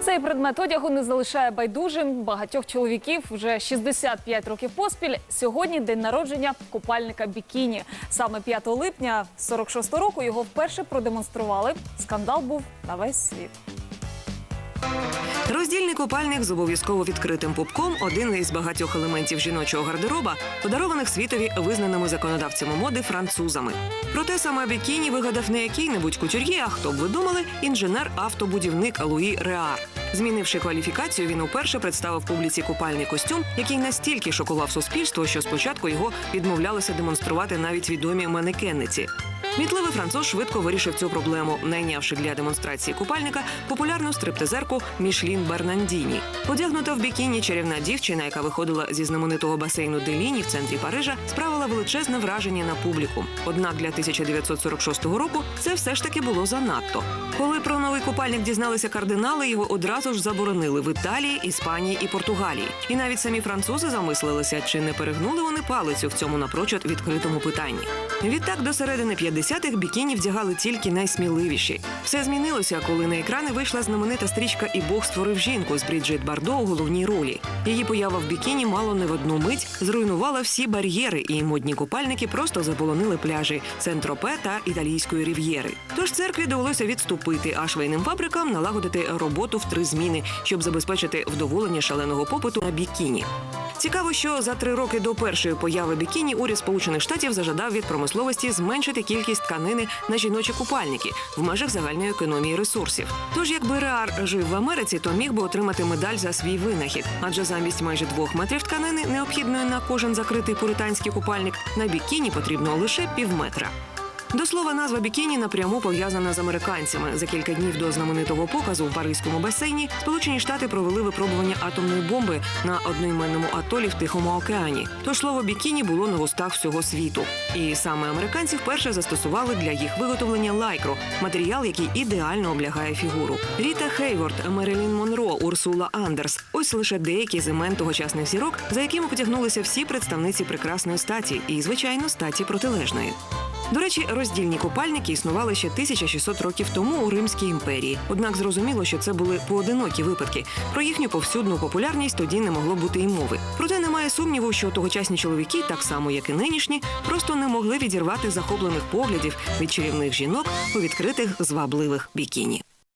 Цей предмет одягу не залишає байдужим багатьох чоловіків вже 65 років поспіль. Сьогодні день народження купальника бікіні. Саме 5 липня 46 року його вперше продемонстрували. Скандал був на весь світ. Роздільний купальник з обов'язково відкритим пупком один із багатьох елементів жіночого гардероба, подарованих світові визнаними законодавцями моди французами. Проте саме бікіні вигадав не який-небудь кутюр'є, а хто б ви думали, інженер-автобудівник Луї Реар. Змінивши кваліфікацію, він уперше представив публіці купальний костюм, який настільки шокував суспільство, що спочатку його відмовлялися демонструвати навіть відомі манекенниці. Мітливий француз швидко вирішив цю проблему, найнявши для демонстрації купальника популярну стриптизерку Мішлін Бернандіні. Одягнута в бікіні чарівна дівчина, яка виходила зі знаменитого басейну Деліні в центрі Парижа, справила величезне враження на публіку. Однак для 1946 року це все ж таки було занадто. Коли про новий купальник дізналися кардинали, його одразу ж заборонили в Італії, Іспанії і Португалії. І навіть самі французи замислилися, чи не перегнули вони палицю в цьому напрочуд відкритому питанні. Відтак до середини 50-х бікіні вдягали тільки найсміливіші. Все змінилося, коли на екрани вийшла знаменита стрічка І Бог створив жінку з Бріджит Бардо у головній ролі. Її поява в бікіні мало не в одну мить зруйнувала всі бар'єри, і модні купальники просто заполонили пляжі Сент-Тропе та італійської рів'єри. Тож церкві довелося відступити, а швейним фабрикам налагодити роботу в три зміни, щоб забезпечити вдоволення шаленого попиту на бікіні. Цікаво, що за три роки до першої появи бікіні уряд Сполучених Штатів зажадав від промисловості зменшити кількість тканини на жіночі купальники в межах загальної економії ресурсів. Тож, якби Реар жив в Америці, то міг би отримати медаль за свій винахід, адже замість майже двох метрів тканини, необхідної на кожен закритий пуританський купальник, на бікіні потрібно лише півметра. До слова, назва бікіні напряму пов'язана з американцями. За кілька днів до знаменитого показу в Паризькому басейні Сполучені Штати провели випробування атомної бомби на одноіменному атолі в Тихому океані. Тож слово бікіні було на вустах всього світу. І саме американці вперше застосували для їх виготовлення лайкро матеріал, який ідеально облягає фігуру. Ріта Хейворд, Мерилін Монро, Урсула Андерс. Ось лише деякі з імен тогочасних зірок, за якими потягнулися всі представниці прекрасної статі і, звичайно, статі протилежної. До речі, роздільні купальники існували ще 1600 років тому у Римській імперії. Однак зрозуміло, що це були поодинокі випадки. Про їхню повсюдну популярність тоді не могло бути й мови. Проте немає сумніву, що тогочасні чоловіки, так само як і нинішні, просто не могли відірвати захоплених поглядів від чарівних жінок у відкритих звабливих бікіні.